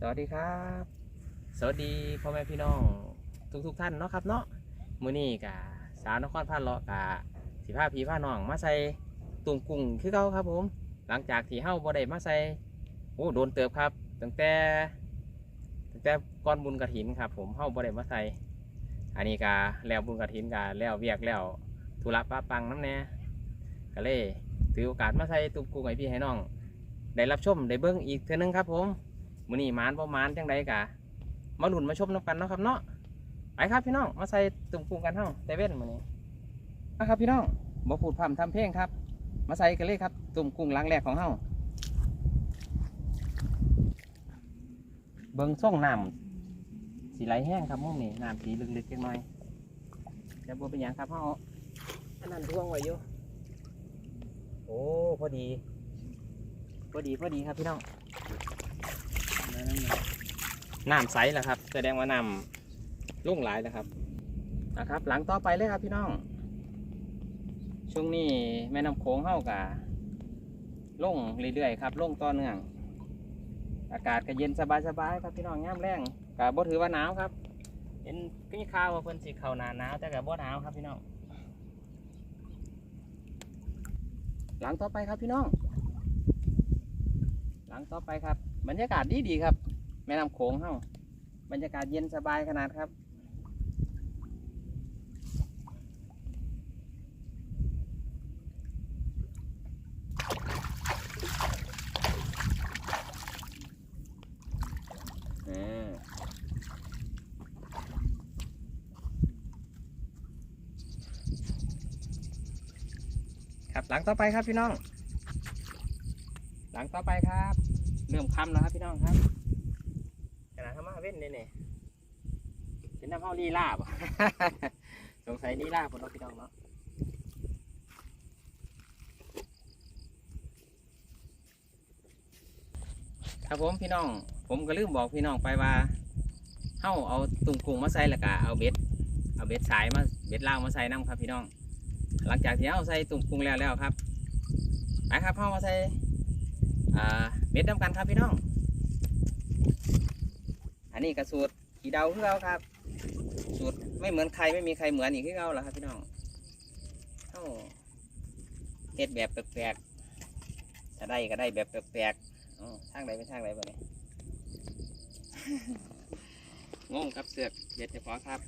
สวัสดีครับ สวัสดีพ่อแม่พี่น้องทุกทุกๆท่านเนาะครับเนาะมื้อนี้กะสาวนครพาเลาะกะสิพาพี่พาน้องมาใส่ตุ่มกุ้งคือเก่าครับผม หลังจากที่เฮาบ่ได้มาใส่โอ้โดนเติบครับตั้งแต่ตั้งแต่ก่อนบุญกระถินครับ ผมเฮาบ่ได้มาใส่อันนี้กะแล้วบุญกระถินกะแล้วเวียกแล้วธุระป้าปังน้ำแน่ก็เลยถือโอกาสมาใส่ตุ่มกุ้งให้พี่ให้น้องได้รับชมได้เบิ่งอีกเทื่อนึงครับผม มื้อนี้มานบ่มานจังไดกะมาหลุนมาชมน้ำกันเนาะครับเนาะไปครับพี่น้องมาใส่ตุ่มกุ้งกันเฮาแต่เว้นมื้อนี้มาครับพี่น้องบ่พูดพร่ำทำเพลงครับ มาใส่กันเลยครับ ตุ่มกุ้งหลังแรกของเฮาเบิ่งส่องน้ำสีไหลแห้งครับมุมนี้น้ำสีลึกๆจังหน่อยจะบ่เป็นหยังครับเฮาอันนั้นร่วงไว้อยู่โอ้พอดี พอดีพอดีครับพี่น้อง น้ำใสแล้วครับ แสดงว่าน้ำลุ่งหลายแล้วครับนะครับ หลังต่อไปเลยครับพี่น้อง ช่วงนี้แม่น้ำโขงเข้ากะล่งเรื่อยๆครับล่งต่อเนื่อง อากาศก็เย็นสบายๆครับพี่น้องย่ามแรงกะบ่ถือว่าหนาวครับ เห็นพี่ข่าวว่าเพิ่นสิเข้าหนาหนาวแต่กะบ่หนาวครับพี่น้อง หลังต่อไปครับพี่น้อง หลังต่อไปครับ บรรยากาศดีดีครับ แม่น้ำโขงเฮาบรรยากาศเย็นสบายขนาดครับ ครับหลังต่อไปครับพี่น้อง หลังต่อไปครับ เริ่มค่ำแล้วครับพี่น้องครับขนาดเข้ามาเว้นเลยเนี่ยเป็นน้ำเข้าลีลาบ สงสัยลีลาผมเนาะพี่น้องเนาะครับผมพี่น้อง ผมก็ลืมบอกพี่น้องไปว่าเฮ้าเอาตุ่มกุ้งมาใส่แล้วก็เอาเบ็ดเอาเบ็ดสายมาเบ็ดล่างมาใส่น้ำครับพี่น้อง หลังจากที่เอาใส่ตุ่มกุ้งแล้วแล้วครับไปครับเฮ้ามาใส่อ่า เม็ดน้ำกันครับพี่น้อง อันนี้กระสูตรขี่เดาคือเราครับ สูตรไม่เหมือนใครไม่มีใครเหมือนอีกคือเราหรอครับพี่น้องเอ้าเฮ็ดแบบแปลกๆถ้าได้ก็ได้แบบแปลกๆอ๋อทางใดไม่ทางใดบ่เนี่ยงงครับเสือกเด็ดเฉพาะครับ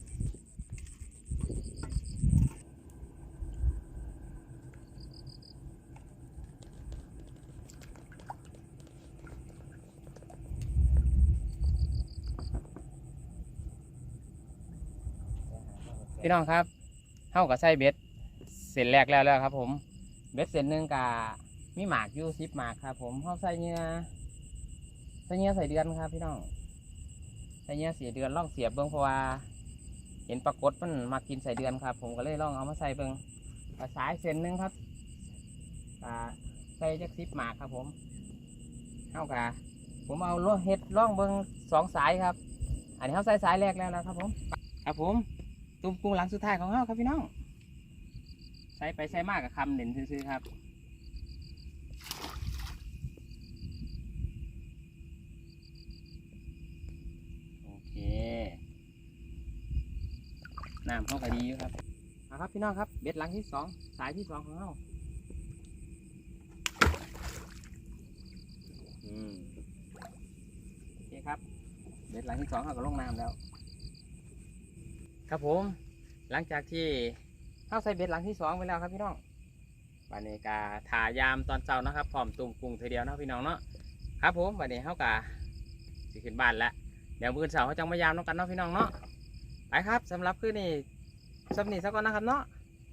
พี่น้องครับเท่ากับใส่เบ็ดเสร็จแรกแล้วแล้วครับ ผม เบ็ดเสร็จหนึ่งกะมีหมากอยู่สิบหมากครับ ผมเขาใส่เนื้อใส่เนื้อใส่เดือนครับ พี่น้องใส่เนื้อเสียเดือนล่องเสียบเบิ้งเพราะว่าเห็นปรากฏมันมากินใส่เดือนครับ ผมก็เลยลองเอามาใส่เบิ้งเอาสายเส้นหนึ่งครับอ่าใส่จักสิบหมากครับ ผมเท่ากับผมเอาลวเห็ดล่องเบิ้งสองสายครับ อันนี้เขาใส่สายแรกแล้วนะครับ ผม ครับผม ตุ้มกุ้งหลังสุดท้ายของเราครับพี่น้องใส่ไปใส่มากกับคำเด่นซื้อๆครับโอเคน้ำเข้าไปดีอยู่ครับเอาครับพี่น้องครับเบ็ดหลังที่สองสายที่สองของเราอืมโอเคครับเบ็ดหลังที่สองเขาก็ลงน้ำแล้ว ครับผม หลังจากที่เข้าใส่เบ็ดหลังที่สองไปแล้วครับพี่น้องบานนี้กาถ่ายามตอนเช้านะครับพร้อมตุ่มกุ้งทอเดียวเนาะพี่น้องเนาะครับผมบานนี้เข้ากาสิขึ้นบ้านแล้วเดี๋ยวมื้อเสาเขาจังมายามน้องกันเนาะพี่น้องเนาะไปครับสำหรับคืนนี้สำนีสักก่อนนะครับเนาะ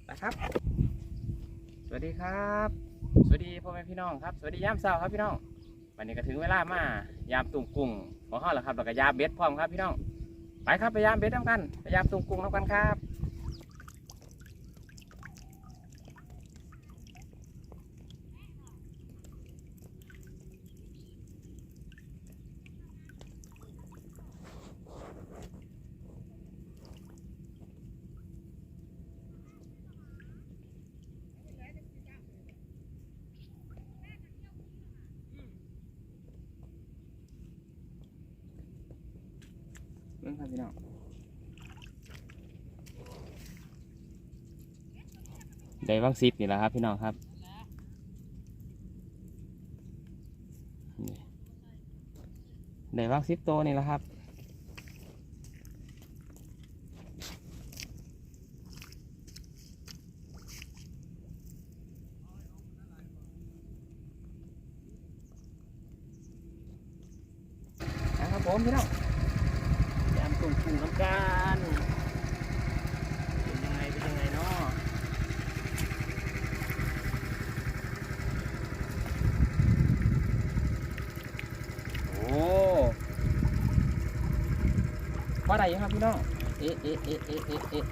ไปครับ สวัสดีครับ สวัสดีพ่อแม่พี่น้องครับ สวัสดียามเช้าครับพี่น้องวันนี้ก็ถึงเวลามา ยามตุ่มกุ้งของเขาแล้วครับแล้วก็ยามเบ็ดพร้อมครับพี่น้อง ไปครับพยายามเบ็ดน้ำกันพยายามตุงกุ้งน้ำกันครับ บิ่งครับพี่น้องได้วังซิปนี่แหละครับพี่น้องครับได้วังซิปโตนี่แหละครับนะครับผมพี่น้อง ยามตุ่มตุ่มน้ำกันเป็นยังไงเป็นยังไงเนาะโอ้ว่าได้ยังครับพี่น้อง เอ๊ะเอ๊ะเอ๊ะเอ๊ะเอ๊ะเอ๊ะ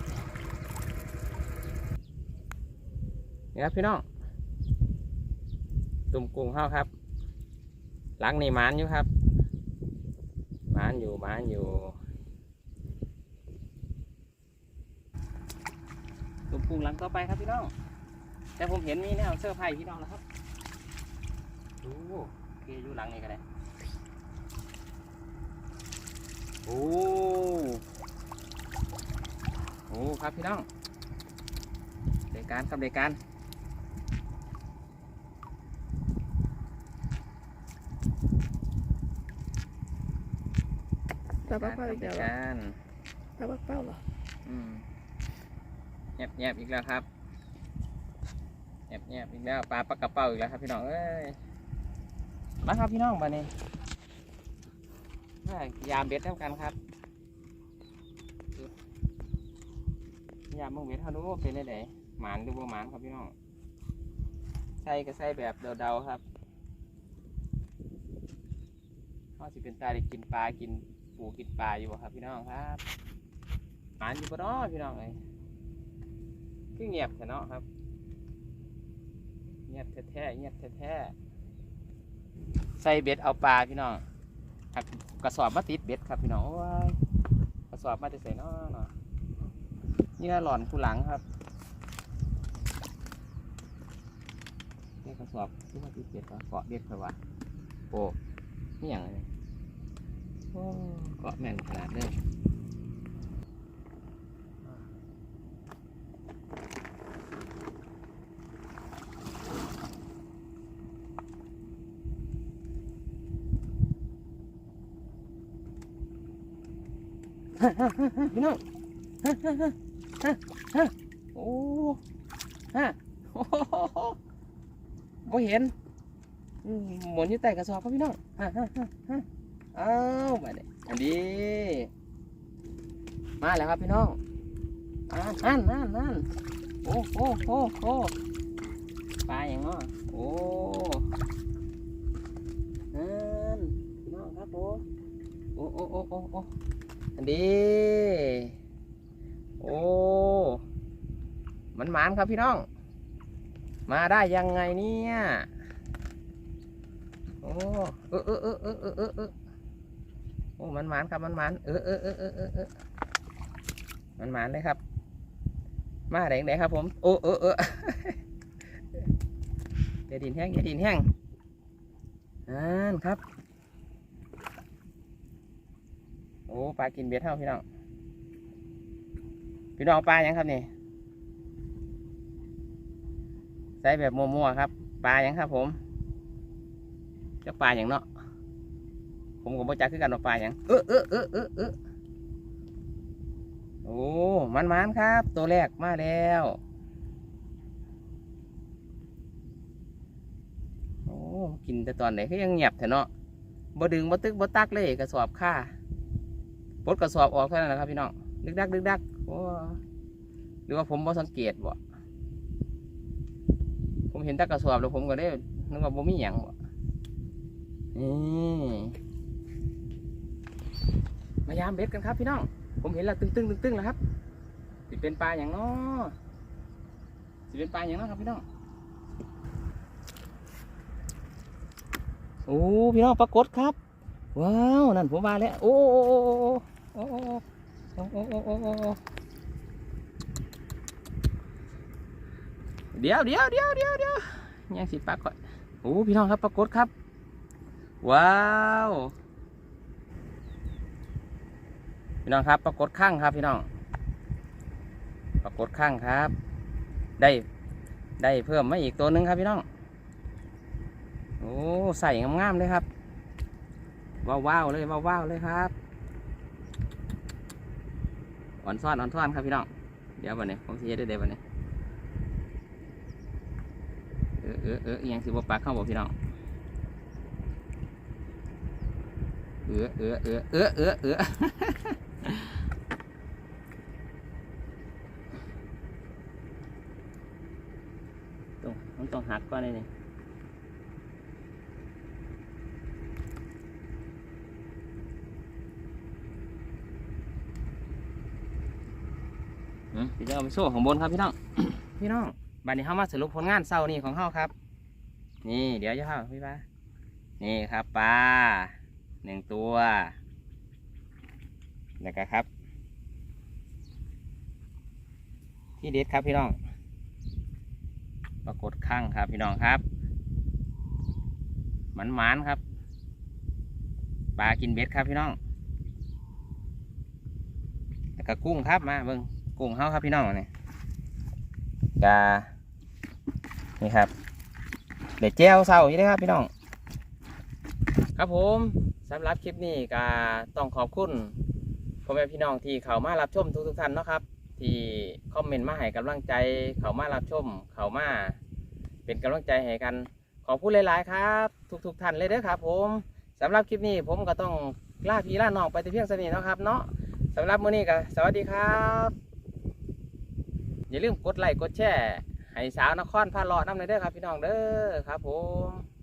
นี่ครับพี่น้องตุ่มกุ้งเข้าครับหลังนี่หมานอยู่ครับมานอยู่มานอยู่ตุ่ม ปรุงหลังต่อไปครับพี่น้อง แต่ผมเห็นมีแนวเสื้อร์ไผ่พี่น้องนะครับ ดูโอเคอยู่หลังนี่ก็ได้โอ้โอ้ครับพี่น้องเด็กการครับเด็กการปลาปักเป้าอีกเด็แล้วเหรอกการปลาปักเป้าเหรออืม แยบแยบอีกแล้วครับแยบแยบอีกแล้วปลาปลากระเป๋าอีกแล้วครับพี่น้องเอ้ยมาครับพี่น้องมาเนี่ยยามเบ็ดเท่ากันครับยามมึงเบ็ดเขาดูเป็นไงหมานดูว่าหมานครับพี่น้องใส่ก็ใส่แบบเดาๆครับเขาสิเป็นตาได้กินปลากินปูกินปลาอยู่ครับพี่น้องครับหมานอยู่บ่เนาะพี่น้องเอ้ย คือเงียบแท้เนาะครับ เงียบแท้ๆเงียบแท้ๆใส่เบ็ดเอาปลาพี่น้องหักกระสอบมาติดเบ็ดครับพี่น้องโอ้ยกระสอบมาจะใส่เนาะเนาะนี่หล่อนคูหลังครับนี่กระสอบที่มาติดเบ็ดเหรอเกาะเบ็ดเผยวะโอ้นี่อย่างไรโอ้เกาะแม่นขนาดเลย พี่น้องฮะฮะฮะฮะฮะโอ้ฮะโอ้โหบ่เห็นหมุนอยู่ใต้กระสอบครับพี่น้องฮะฮะฮะฮะอ้าวมาเนี่ยอันนี้มาแล้วครับพี่น้อง นั่นนั่นนั่นโอ้โหโอ้โหปลาอย่างเนาะโอ้นั่นน้องครับโอ้โอ้โอ้โอ้โอ้โอ้อันนี้โอ้มันหมานครับพี่น้อง มาได้ยังไงเนี่ยโอ้เออเออเออเออเออเออเออโอ้มันหมานครับมันหมานเออเออเออเออเออเออมันหมานเลยครับ มาแดงไหนครับผม โอ้เออเอออย่าดินแห้งอย่าดินแห้งอ่านครับ โอ้ปลากินเบ็ดเท่าพี่น้อง พี่น้องปลายังครับนี่ใส่แบบมัวๆครับ ปลายังครับผมจะปลาอย่างเนาะ ผมก็บ่จักคือกันว่าปลาอย่าง เออเออเออเออ โอ้มันมันครับ ตัวแรกมาแล้ว โอ้กินแต่ตอนไหนก็ยังเงียบแถเนาะบ่ดึงบ่ตึกบ่ตักเลยกระสอบค่าปลดกระสอบออกเท่านั้นแหละครับพี่น้องดึกดักดึกดักโอ้หรือว่าผมบ่สังเกตบ่ผมเห็นตะกระสอบแล้วผมก็ได้นึกว่าบ่มีหยังบ่นี่มายามเบ็ดกันครับพี่น้อง ผมเห็นแล้วตึงตึงตึงตึงแล้วครับสิเป็นปลาอย่างน้อสิเป็นปลาอย่างน้อครับพี่น้องโอ้พี่น้องปรากฏครับ ว้าวนั่นผมมาแล้วโอ้โอ้โอ้โอ้โอ้โอ้โอ้โอ้โอ้โอ้เดี๋ยวเดี๋ยวเดี๋ยวเดี๋ยวเดี๋ยวยังสิปลาก่อนโอ้พี่น้องครับปรากฏครับ ว้าว พี่น้องครับปรากฏข้างครับพี่น้องปรากฏข้างครับ ได้ได้เพิ่มมาอีกตัวหนึงครับพี่น้องโอ้ใส่งามๆเลยครับว้าวๆเลยว้าวๆเลยครับอ่อนซ้อนอ่อนซ้อนครับพี่น้องเดี๋ยววันนี้ผมจะได้เดี๋ยววันนี้เออเออเออยังสิบปากเข้าบอกพี่น้องเออเออเออเออเออเออ ต้องมันต้อง หักก่อนเลยนี่อืมเดี๋ยวจะเอาไปโซ่ของบนครับพี่น้อง พี่น้องบัดนี้เขามาสรุปผลงานเศร้านี่ของเขาครับ นี่เดี๋ยวจะเข้าพี่ป้านี่ครับปลาหนึ่งตัวแล้วก็ครับ ที่เด็ดครับพี่น้อง ปรากฏข้างครับพี่น้องครับหมันหมานครับปลากินเบ็ดครับพี่น้องแล้วก็กุ้งครับมาเบิ้งกุ้งเฮาครับพี่น้องนี่กานี่ครับเด็ดแจ้วเศร้าอยู่เลยครับพี่น้อง ครับผมสำหรับคลิปนี้ก็ต้องขอบคุณพ่อแม่พี่น้องที่เขามารับชมทุกๆท่านเนาะครับ ที่คอมเมนต์มาให้กำลังใจ เขามารับชม เขามา เป็นกำลังใจให้กัน ขอบคุณหลาย ๆ ครับ ทุกๆท่านเลยเด้อครับ ผมสำหรับคลิปนี้ผมก็ต้องลาพี่ลาน้องไปแต่เพียงสนี้นะครับ เนาะสำหรับมื้อนี้ก็สวัสดีครับ อย่าลืมกดไลค์กดแชร์ให้สาวนครพาเลาะน้ำเลยเด้อครับพี่น้องเด้อครับ ผม